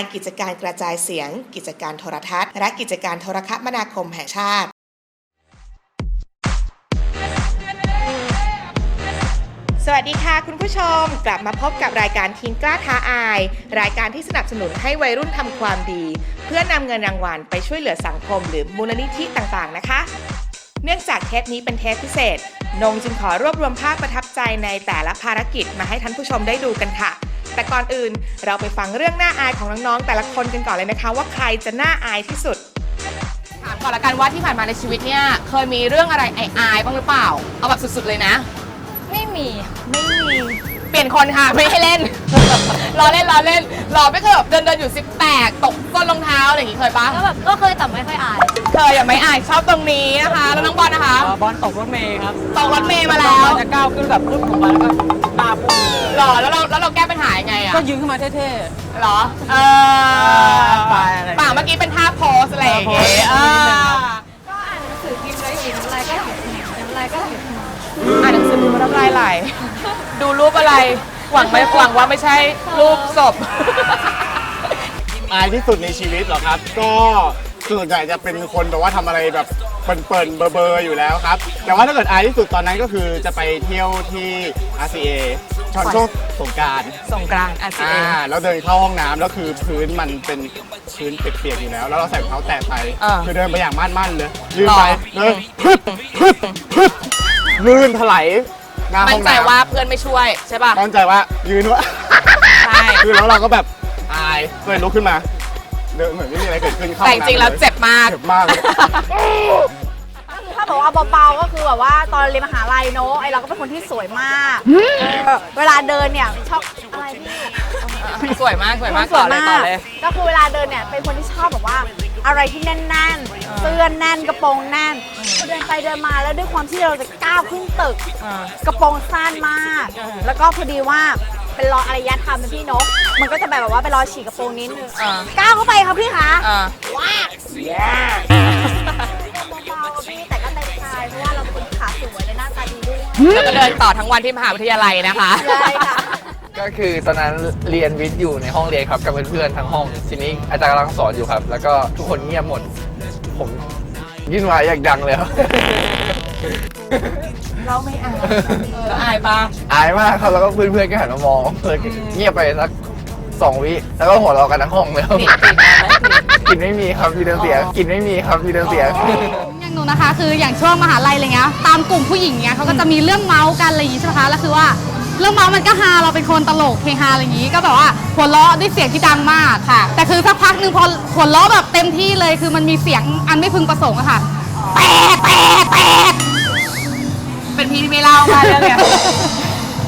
การกิจการกระจายเสียง กิจการโทรทัศน์ และกิจการโทรคมนาคมแห่งชาติสวัสดีค่ะคุณผู้ชม กลับมาพบกับรายการทีมกล้าท้าอาย รายการที่สนับสนุนให้วัยรุ่นทำความดี เพื่อนำเงินรางวัลไปช่วยเหลือสังคมหรือมูลนิธิต่างๆนะคะ เนื่องจากเทปนี้เป็นเทปพิเศษ นงจึงขอรวบรวมภาพประทับใจในแต่ละภารกิจมาให้ท่านผู้ชมได้ดูกันค่ะ แต่ก่อนอื่นเราไปฟังเรื่องน่าอายของน้องๆ แต่ละคนกันก่อนเลยนะคะ ว่าใครจะน่าอายที่สุด ถามก่อนละกันว่าที่ผ่านมาในชีวิตเนี่ยเคยมีเรื่องอะไรอายๆบ้างหรือเปล่า เอาแบบสุดๆเลยนะ ไม่มี ไม่มี เปลี่ยนคนค่ะไม่ให้เล่น รอเล่นรอเล่นรอไม่เคยแบบเดินเดินๆอยู่ซิปแตกตกก้นรองเท้าอะไรอย่างงี้เคยปะก็แบบก็เคยแต่ไม่ค่อยอายเคยอย่าไม่อายชอบตรงนี้นะคะ แล้วน้องบอลนะคะอ่าบอลตกรถเมย์ครับตกรถเมย์มาแล้วจะก้าวขึ้นแบบปุ๊บลงมาแล้วก็หน้าพุ่งเลยหรอแล้วเราแล้วเราแก้ปัญหายังไงอะก็ยืนขึ้นมาเท่ หรอ เออไปอะไรป่าเมื่อกี้เป็นท่าโพสอะไรอย่างเงี้ยท่าโพสเออ ก็อ่านหนังสือพิมพ์แล้วเห็นอะไรก็เห็นเห็นอะไรก็เห็น อ่านหนังสือพิมพ์มาทำลายไหล ดูรูปอะไร หวังไหมหวังว่าไม่ใช่รูปศพ อายที่สุดในชีวิตเหรอครับ ก็ส่วนใหญ่จะเป็นคนแบบว่าทำอะไรแบบเปิ่นๆเบอร์ๆอยู่แล้วครับ แต่ว่าถ้าเกิดอายที่สุดตอนนั้นก็คือจะไปเที่ยวที่ RCA ช่วงช่วงสงกรารสงกรานต์อาซีอ่าแล้วเดินเข้าห้องน้ำแล้วคือพื้นมันเป็นพื้นเปียกๆอยู่แล้ว แล้วเราใส่รองเท้าแตะไปคือเดินไปอย่างมั่นๆเลยยืนไปเดินพึบพึบพึบ ลื่นถลายหน้าห้มั่อนงใจน้ำว่าเพื่อนไม่ช่วยใช่ป่ะ มั่นใจว่ายืนว่าใช่ คือแล้วเราก็แบบอายก็เลยลุกขึ้นมาเดินเหมือนไม่มีอะไรเกิดขึ้นเข้าแต่จริงๆแล้วเจ็บมาก เจ็บมากเลยถ้าบอกว่าเบาๆก็คือแบบว่าตอนเรียนมหาลัยเนอะไอเราก็เป็นคนที่สวยมากเออเวลาเดินเนี่ยชอบอะไรพี่สวยมากสวยมากต่อเลยต่อเลย ก็คือเวลาเดินเนี่ยเป็นคนที่ชอบแบบว่าอะไรที่แน่นๆ เสื้อแน่นกระโปรงแน่นเดินไปเดินมาแล้วด้วยความที่เราจะก้าวขึ้นตึกกระโปรงสั้นมากแล้วก็พอดีว่าเป็นรอยอารยธรรมเป็นพี่นก มันก็จะแบบว่าเป็นรอยฉีกกระโปรงนิดนึงอ่าก้าวเข้าไปครับพี่คะอ่า ว้าเบาๆพี่แต่ก็เต็มใจเพราะว่าเราเป็นคนที่ขาสวยและหน้าตาดีด้วย แล้วก็เดินต่อทั้งวันที่มหาวิทยาลัยนะคะ ใช่ค่ะ ก็คือตอนนั้นเรียนวิทย์อยู่ในห้องเรียนครับกับเพื่อนๆทั้งห้อง ทีนี้อาจารย์กำลังสอนอยู่ครับ แล้วก็ทุกคนเงียบหมด ผมยื่นไม้อยากดังเลยครับ เราไม่อายเราอายปะอายมากครับแล้วก็เพื่อนๆก็หันมามองเพื่อนเงียบไปสักสองวิแล้วก็หัวเราะกันทั้งห้องเลยครับกลิ่นกลิ่นมาไหมกลินไม่มีครับพี่เดินเสียงกลินไม่มีครับพี่เดินเสียง อย่างหนูนะคะ คืออย่างช่วงมหาลัยอะไรเงี้ยตามกลุ่มผู้หญิงเงี้ยเขาก็จะมีเรื่องเมาส์กันอะไรอย่างงี้ใช่ไหมคะแล้วคือว่า เรื่องเมาส์มันก็ฮาเราเป็นคนตลกเฮฮาอะไรอย่างงี้ ก็แบบว่าหัวเราะด้วยเสียงที่ดังมากค่ะ แต่คือสักพักหนึ่งพอหัวเราะแบบเต็มที่เลยคือมันมีเสียงอันไม่พึงประสงค์อะค่ะแปดแปดแปดเป็นพี่ที่ไม่เล่ามาเรื่องเนี้ย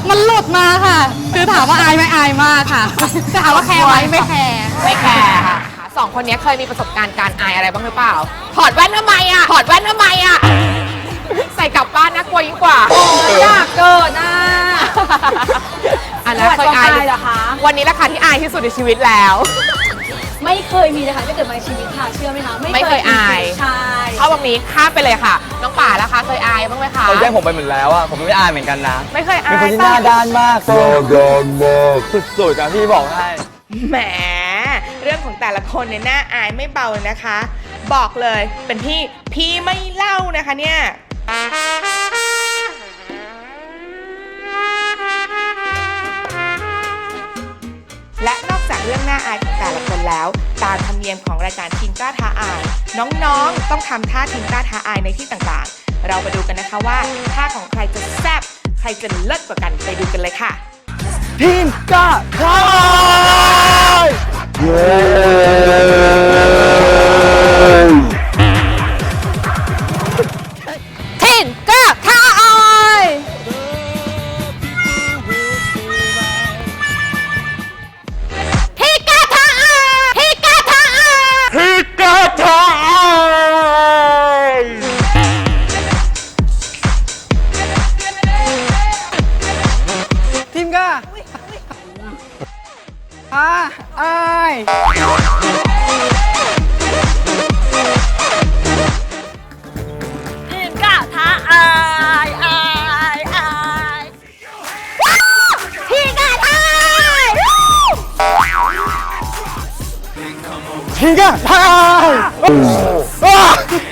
มันหลุดมาค่ะ คือถามว่าอายไหมอายมากค่ะแต่ถามว่าแคร์ไหมไม่แคร์ไม่แคร์ค่ะสองคนนี้เคยมีประสบการณ์การอายอะไรบ้างหรือเปล่า ถอดแว่นทำไมอะถอดแว่นทำไมอะใส่กลับบ้านน่ากลัวยิ่งกว่าอยากเกิดนะ อันนั้นเคยอายเหรอคะ วันนี้แหละค่ะที่อายที่สุดในชีวิตแล้ว ไม่เคยมีเลยค่ะไม่เกิดมาในชีวิตค่ะเชื่อไหมคะไม่เคยอาย ใช่เข้าตรงนี้ข้ามไปเลยค่ะ น้องป่าแล้วคะเคยอายบ้างไหมคะ เขาแย่งผมไปหมดแล้วอะผมไม่อายเหมือนกันนะไม่เคยอาเป็นยคนที่หน้าด้านมากหน้าด้านมากสุดๆอะพี่บอกให้ แหม เรื่องของแต่ละคนเนี่ยน่าอายไม่เบาเลยนะคะ บอกเลยเป็นพี่ พี่ไม่เล่านะคะเนี่ย เรื่องน่าอายของแต่ละคนแล้ว ตามธรรมเนียมของรายการทีมกล้าท้าอาย น้องๆ ต้องทำท่าทีมกล้าท้าอายในที่ต่างๆ เรามาดูกันนะคะว่าท่าของใครจะแซ่บใครจะเลิศกว่ากันไปดูกันเลยค่ะ ทีมกล้าท้าทิ ทิ้งกัน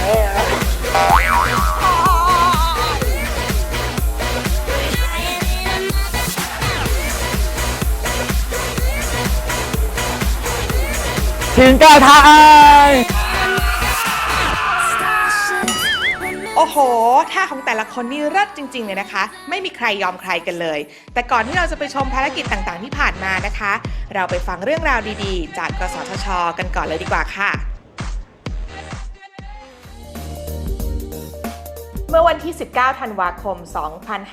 ายทีมกล้าท้าอายโอ้โห ท่าของแต่ละคนนี่เลิศจริง ๆ เลยนะคะ ไม่มีใครยอมใครกันเลย แต่ก่อนที่เราจะไปชมภารกิจต่างๆ ที่ผ่านมานะคะ เราไปฟังเรื่องราวดีๆ จากกสทช กันก่อนเลยดีกว่าค่ะ เมื่อวันที่ 19 ธันวาคม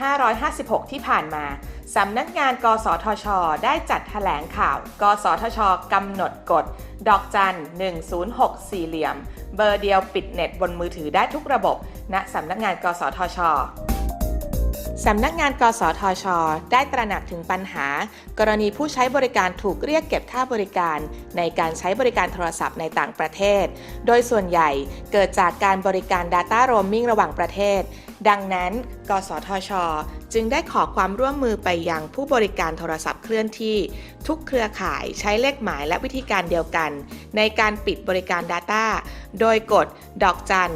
2556 ที่ผ่านมา สำนักงาน กสทช ได้จัดแถลงข่าว กสทช กำหนดกฎ ดอกจัน 106สี่เหลี่ยม เบอร์เดียวปิดเน็ตบนมือถือได้ทุกระบบณสำนักงาน กสทช สำนักงานกสทช ได้ตระหนักถึงปัญหา กรณีผู้ใช้บริการถูกเรียกเก็บค่าบริการ ในการใช้บริการโทรศัพท์ในต่างประเทศ โดยส่วนใหญ่เกิดจากการบริการ Data Roaming ระหว่างประเทศ ดังนั้น กสทช จึงได้ขอความร่วมมือไปยังผู้บริการโทรศัพท์เคลื่อนที่ทุกเครือข่ายใช้เลขหมายและวิธีการเดียวกัน ในการปิดบริการ Data โดยกด ดอกจัน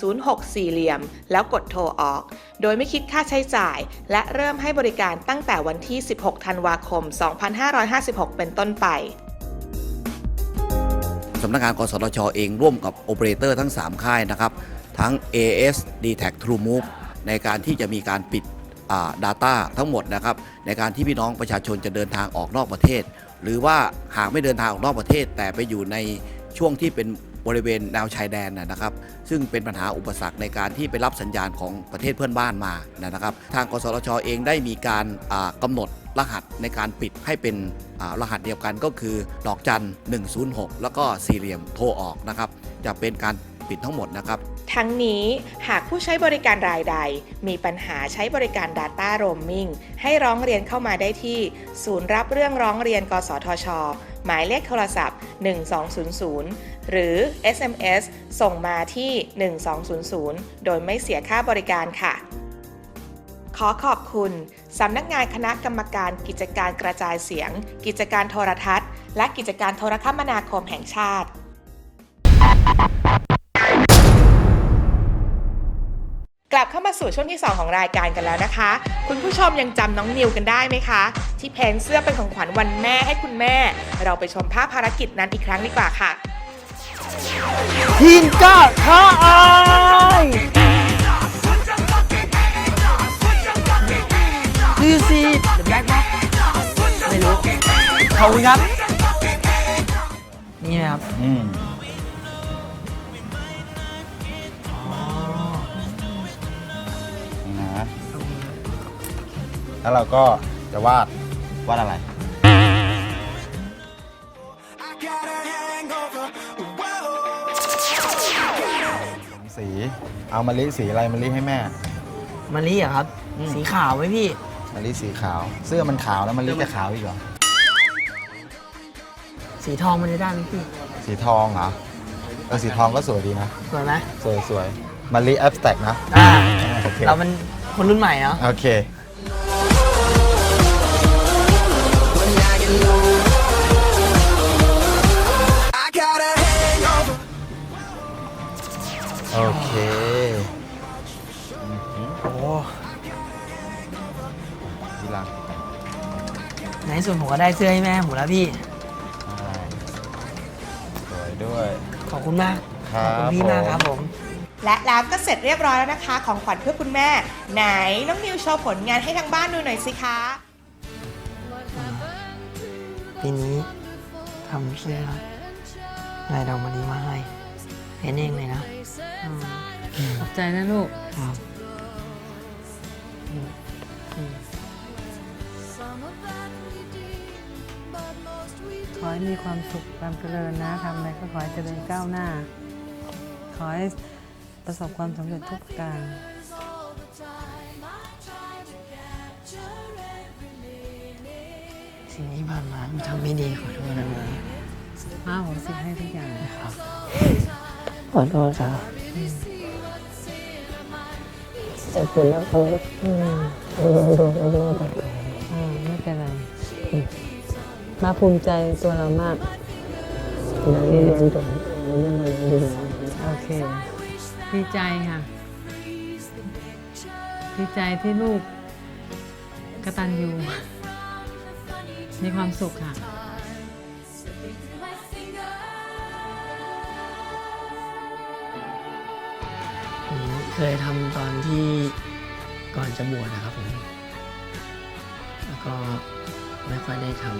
106สี่เหลี่ยม แล้วกดโทรออก โดยไม่คิดค่าใช้จ่าย และเริ่มให้บริการตั้งแต่วันที่ 16 ธันวาคม 2556 เป็นต้นไปสำนักงานกสทชเองร่วมกับโอเปอเรเตอร์ทั้ง 3 ค่ายนะครับ ทั้ง AS d t a c TrueMove ในการที่จะมีการปิด Data ทั้งหมดนะครับในการที่พี่น้องประชาชนจะเดินทางออกนอกประเทศ หรือว่าหากไม่เดินทางออกนอกประเทศ แต่ไปอยู่ในช่วงที่เป็นบริเวณแนวชายแดนนะครับ ซึ่งเป็นปัญหาอุปสรรคในการที่ไปรับสัญญาณของประเทศเพื่อนบ้านมานะครับ ทางกสทชเองได้มีการอ่ากำหนดรหัสในการปิดให้เป็นรหัสเดียวกันก็คือ ดอกจัน 106 แล้วก็สี่เหลี่ยมโทรออกนะครับ จะเป็นการ ปิดทั้งหมดนะครับ ทั้งนี้หากผู้ใช้บริการรายใด มีปัญหาใช้บริการ Data Roaming ให้ร้องเรียนเข้ามาได้ที่ ศูนย์รับเรื่องร้องเรียน กสทช หมายเลขโทรศัพท์ 1200 หรือ SMS ส่งมาที่ 1200 โดยไม่เสียค่าบริการค่ะขอขอบคุณ สำนักงานคณะกรรมการกิจการกระจายเสียง กิจการโทรทัศน์ และกิจการโทรคมนาคมแห่งชาติ กลับเข้ามาสู่ช่วงที่ 2 ของรายการกันแล้วนะคะ คุณผู้ชมยังจำน้องนิวกันได้ไหมคะ ที่เพนเสื้อเป็นของขวัญวันแม่ให้คุณแม่ เราไปชมภาพภารกิจนั้นอีกครั้งดีกว่าค่ะ ทีมกล้าท้าอายดูสิเดอะแบล็คบ็อกไม่รู้ขอบคุณครับ นี่ไหมครับ อืม แล้วเราก็จะวาดวาดอะไร สีเอามะลิสีอะไรมะลิให้แม่มะลิเหรอครับ สีขาวไหมพี่ มะลิสีขาว เสื้อมันขาวแล้วมะลิจะขาวอีกเหรอสีทองมันจะได้ไหมพี่สีทองเหรอเออสีทองก็สวยดีนะ สวยไหมสวยสวยมะลิแอปสแต็กนะอ่าโอเคเรามันคนรุ่นใหม่เนาะ โอเค โอเคโอ้ทีหลังในที่ส่วนผมก็ได้เสื้อให้แม่ผมแล้วพี่ ใช่สวยด้วยขอบคุณมากครัขบอบคุณพี่มากครับผม และแล้วก็เสร็จเรียบร้อยแล้วนะคะ ของขวัญเพื่อคุณแม่ ไหนน้องนิวโชว์ผลงานให้ทางบ้านดูหน่อยสิคะ ปีนี้ทำเสื้อลายดอกมะลิมาให้เห็นเองเลยนะขอบ ใจนะลูก ครับขอให้มีความสุขความเจริญนะทำอะไรก็ขอให้เจริญก้าวหน้า ขอให้ประสบความสำเร็จทุกประการ สิ่งที่ผ่านมาทำไม่ดีขอโทษนะมามาโหสิให้ทุกอย่างครับขอโทษครับ แต่คุณแล้วเขาอืมโดนโดนโดนเออไม่เป็นไรมาภูมิใจตัวเรามากเรียนจบยังไงดีโอเค ดีใจค่ะ ดีใจที่ลูกกระตัญญูมีความสุขค่ะ เคยทำตอนที่ก่อนจะบวชนะครับผม แล้วก็ไม่ค่อยได้ทำ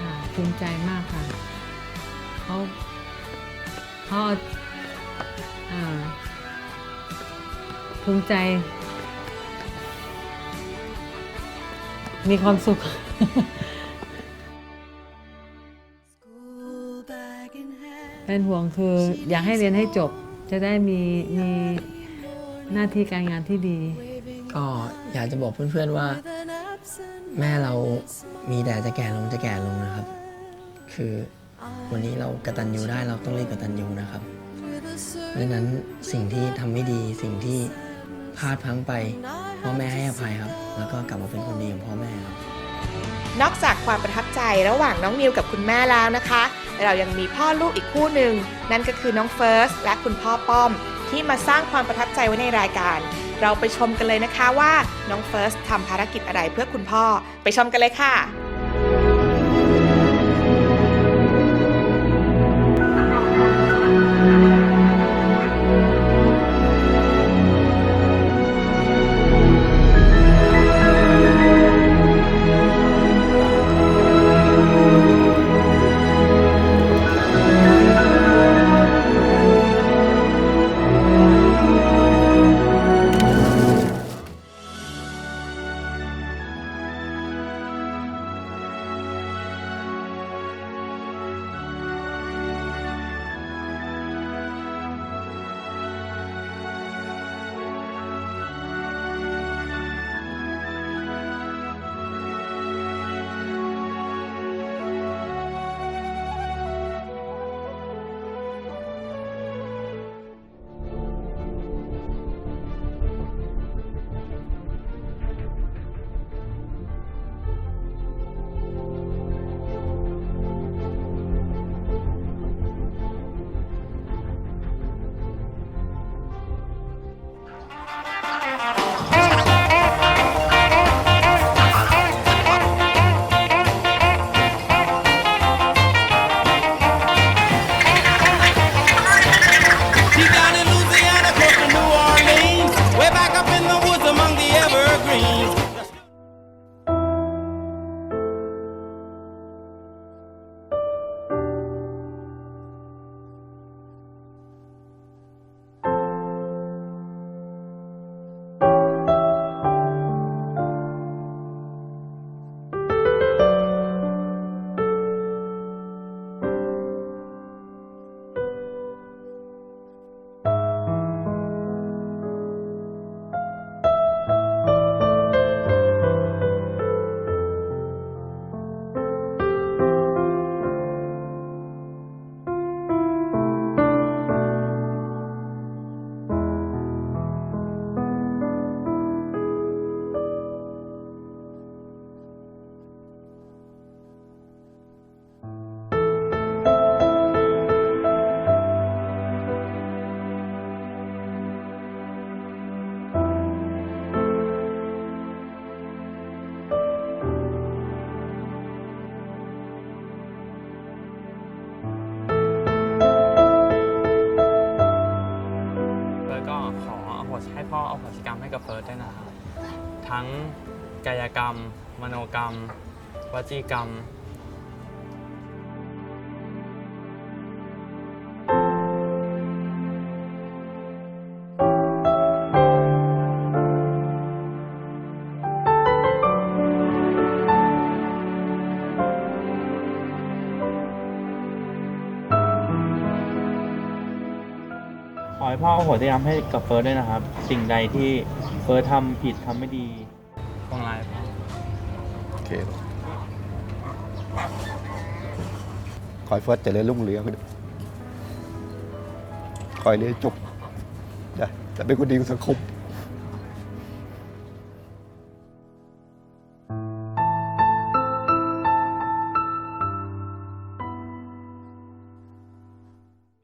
ค่ะภูมิใจมากค่ะเขาเขาอ่าภูมิใจ มีความสุข เป็นห่วงคืออยากให้เรียนให้จบจะได้มีมีหน้าที่การงานที่ดี ก็อยากจะบอกเพื่อนๆว่า แม่เรามีแต่จะแก่ลงจะแก่ลงนะครับ คือวันนี้เรากระตันยูได้เราต้องรีบกระตันยูนะครับดังนั้นสิ่งที่ทำไม่ดีสิ่งที่พลาดพังไปพ่อแม่ให้อภัยครับ แล้วก็กลับมาเป็นคนดีของพ่อแม่ครับ นอกจากความประทับใจระหว่างน้องนิวกับคุณแม่แล้วนะคะ เรายังมีพ่อลูกอีกคู่หนึ่ง นั่นก็คือน้องเฟิร์สและคุณพ่อป้อม ที่มาสร้างความประทับใจไว้ในรายการ เราไปชมกันเลยนะคะว่าน้องเฟิร์สทำภารกิจอะไรเพื่อคุณพ่อ ไปชมกันเลยค่ะ วจีกรรม ขอให้พ่อโหติยามให้กับเฟิร์สด้วยนะครับ สิ่งใดที่เฟิร์สทำผิดทำไม่ดีต้องลายพ่อ โอเคข อให้เฟิร์สเจริญรุ่งเรืองขอให้เรียนจบนะแต่เป็นคนดีของสังคม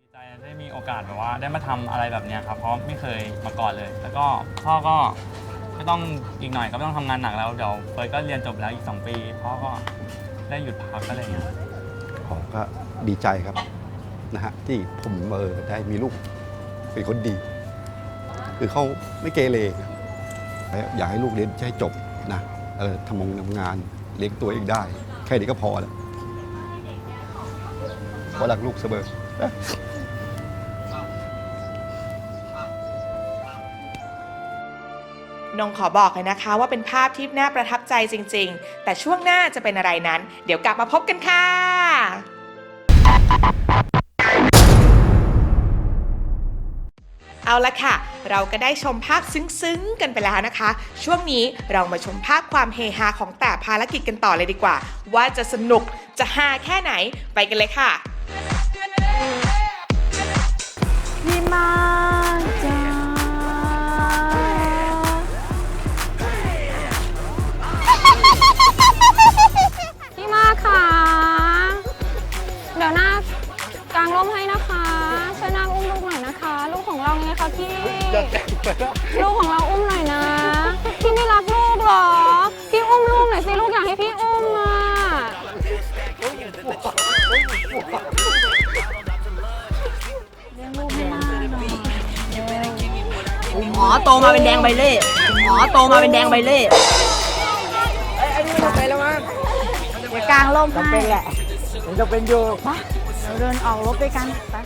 ดีใจได้มีโอกาสแบบว่าได้มาทำอะไรแบบเนี้ยครับเพราะไม่เคยมาก่อนเลย แล้วก็พ่อก็ไม่ต้องอีกหน่อยก็ไม่ต้องทำงานหนักแล้วเดี๋ยวเฟิร์สก็เรียนจบแล้วอีก 2 ปีพ่อก็ได้หยุดพักอะไรอย่างเงี้ย ผมก็ดีใจครับนะฮะที่ผมเออได้มีลูกเป็นคนดี คือเขาไม่เกเรแล้วอยากให้ลูกเรียนให้จบนะเออทำงงทำงานเลี้ยงตัวเองได้ แค่นี้ก็พอแล้วเพราะรักลูกเสมอนงขอบอกเลยนะคะว่าเป็นภาพที่น่าประทับใจจริง ๆ แต่ช่วงหน้าจะเป็นอะไรนั้น เดี๋ยวกลับมาพบกันค่ะ เอาละค่ะ เราก็ได้ชมภาพซึ้งๆ กันไปแล้วนะคะ ช่วงนี้เรามาชมภาพความเฮฮาของแต่ภารกิจกันต่อเลยดีกว่า ว่าจะสนุกจะฮาแค่ไหนไปกันเลยค่ะ พี่มา ของเราไงคะพี่ลูกของเราอุ้มหน่อยนะ พี่ไม่รักลูกเหรอ พี่อุ้มลูกหน่อยสิลูกอยากให้พี่อุ้มอะอ๋อโตมาเป็นแดงใบเล่อ๋อโตมาเป็นแดงใบเล่เดี๋ยวกลางร่มให้เป็นแหละมันจะเป็นอยู่ปะเดี๋ยวเดินออกรบด้วยกันไป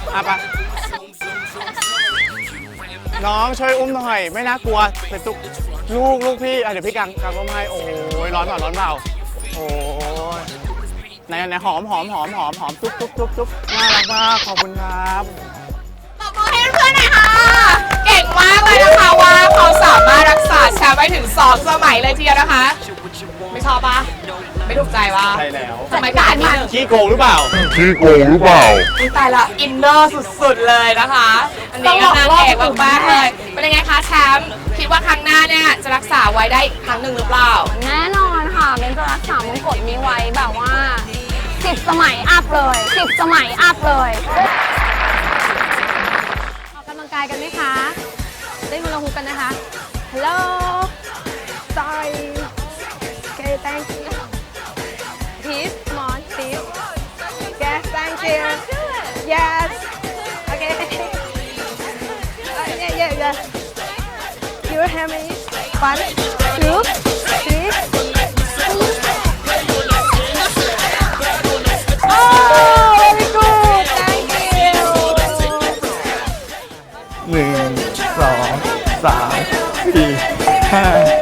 ได้ให้ไม่อะปะน้องช่วยอุ้มหน่อย ไม่น่ากลัวเป็นตุกลูกลูกพี่อะเดี๋ยวพี่กางกางร่มให้โอ้ยร้อนเปล่าร้อนเปล่าโอ้ยไหนไหนหอมหอมหอมหอมหอมจุ๊บจุ๊บจุ๊บจุ๊บน่ารักมากขอบคุณครับตบมือให้เพื่อนๆหน่อยค่ะ เก่งมากเลยนะคะว่าเขาสามารถรักษาแชมป์ไว้ถึง2สมัยเลยทีเดียวนะคะ ไม่ชอบปะ ไม่ถูกใจวะใช่แล้วสมัยก่อนนี่ขี้โกงหรือเปล่านี่ตายละอินเนอร์สุดๆเลยนะคะ อันนี้ก็นางเอกมากๆเลยเป็นยังไงคะแชมป์คิดว่าครั้งหน้าเนี่ยจะรักษาไว้ได้อีกครั้งหนึ่งหรือเปล่า แน่นอนค่ะเบนจะรักษามงกุฎนี้ไว้แบบว่า10สมัยอัพเลย10สมัยอัพเลยออกกำลังกายกันไหมคะเล่นฮูลาฮูปกันนะคะ Hello sorry okay thank you yes thank you yes okay uh, yeah yeah yeah you have me one two three Oh, very good. Thank you. หนึ่งสองสามสี่ห้า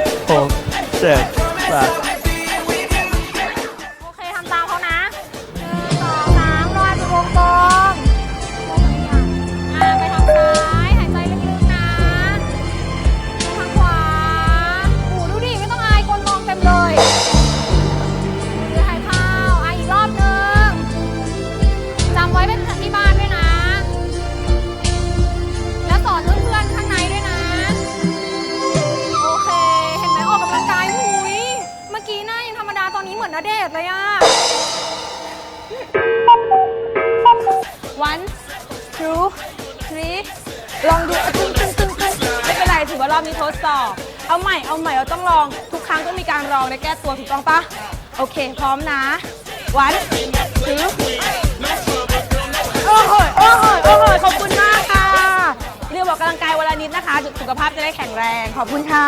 ลองดูอะตึ้งตึ้งตึ้งตึ้งไม่เป็นไรถือว่ารอบนี้ทดสอบ เอาใหม่เอาใหม่เราต้องลอง ทุกครั้งต้องมีการร้องและแก้ตัวถูกต้องปะโอเค พร้อมนะ วันถือโอ้โหโอ้โหโอ้โหขอบคุณมากค่ะ เรียกบอกกำลังกายวันละนิดนะคะ สุขภาพจะได้แข็งแรง ขอบคุณค่ะ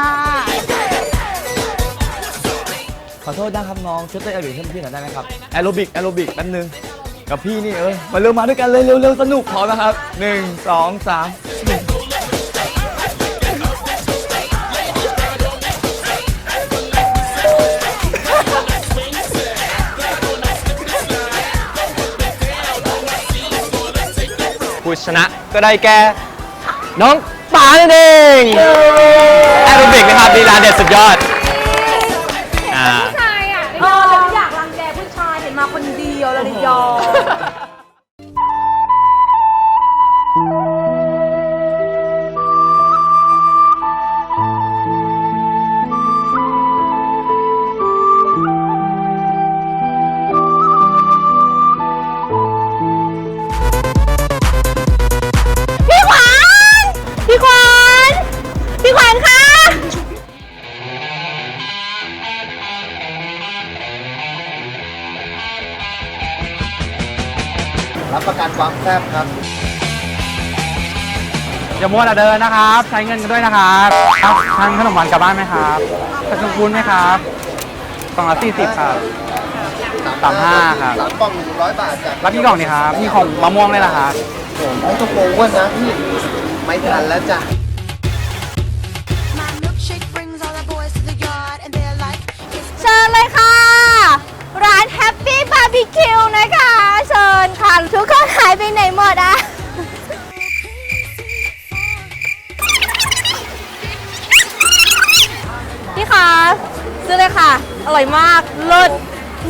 ขอโทษนะครับน้องช่วยเต้นแอโรบิกให้พี่หน่อยได้ไหมครับแอโรบิกแอโรบิกแป๊บนึงกับพี่นี่เออมาเร็วมาด้วยกันเลยเร็วเร็วสนุกพร้อมนะครับหนึ่งสองสาม ชนะก็ได้แก่น้องป๋านั่นเองแอโรบิกนะครับลีลาเด็ดสุดยอด แซ่บครับอย่ามัวแต่เดินนะครับ ใช้เงินกันด้วยนะครับครับทานขนมหวานกลับบ้านไหมครับขนมวุ้นไหมครับกล่องละสี่สิบครับ สามห้าครับ สามกล่องหนึ่งร้อยบาทจ้ะรับกี่กล่องดีครับมีของมะม่วงเลยล่ะครับไม่ต้องโกงอ้วนนะพี่ไม่ทันแล้วจ้ะ กคนหายไปไหนหมดอะพี่คะซื้อเลยค่ะ อร่อยมากเลิศ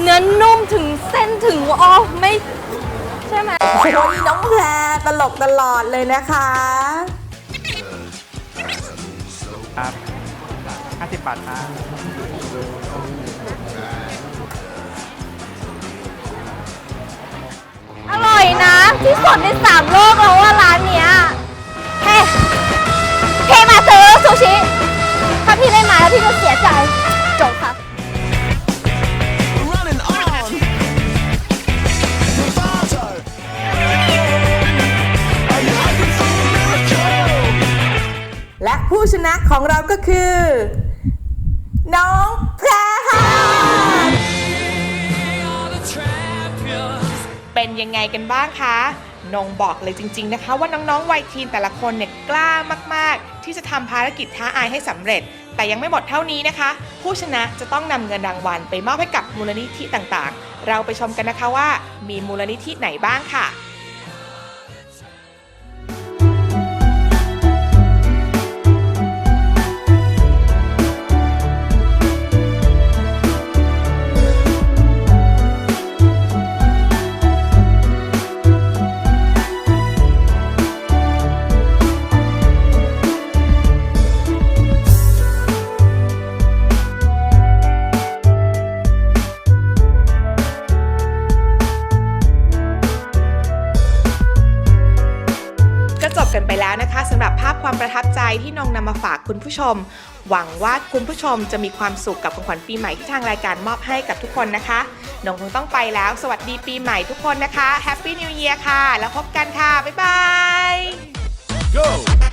เนื้อนุ่มถึงเส้นถึงอ๋อไม่ ใช่ไหมโอ้ยน้องแพรตลกตลอดเลยนะคะ ครับห้าสิบบาทครับ อร่อยนะ ที่สุดในสามโลกแล้วว่าร้านเนี้ยเฮ้เฮ้มาซื้อซูชิ ถ้าพี่ไม่มาแล้วพี่จะเสียใจจบค่ะและผู้ชนะของเราก็คือ น้อง เป็นยังไงกันบ้างคะนงบอกเลยจริง ๆนะคะ ว่าน้องๆวัยทีนแต่ละคนเนี่ยกล้ามากๆ ที่จะทำภารกิจท้าอายให้สำเร็จ แต่ยังไม่หมดเท่านี้นะคะ ผู้ชนะจะต้องนำเงินรางวัลไปมอบให้กับมูลนิธิต่างๆ เราไปชมกันนะคะว่ามีมูลนิธิไหนบ้างค่ะ ประทับใจที่นงนำมาฝากคุณผู้ชม หวังว่าคุณผู้ชมจะมีความสุขกับของขวัญปีใหม่ที่ทางรายการมอบให้กับทุกคนนะคะนงคงต้องไปแล้ว สวัสดีปีใหม่ทุกคนนะคะ Happy New Year ค่ะ แล้วพบกันค่ะ บ๊ายบาย Go!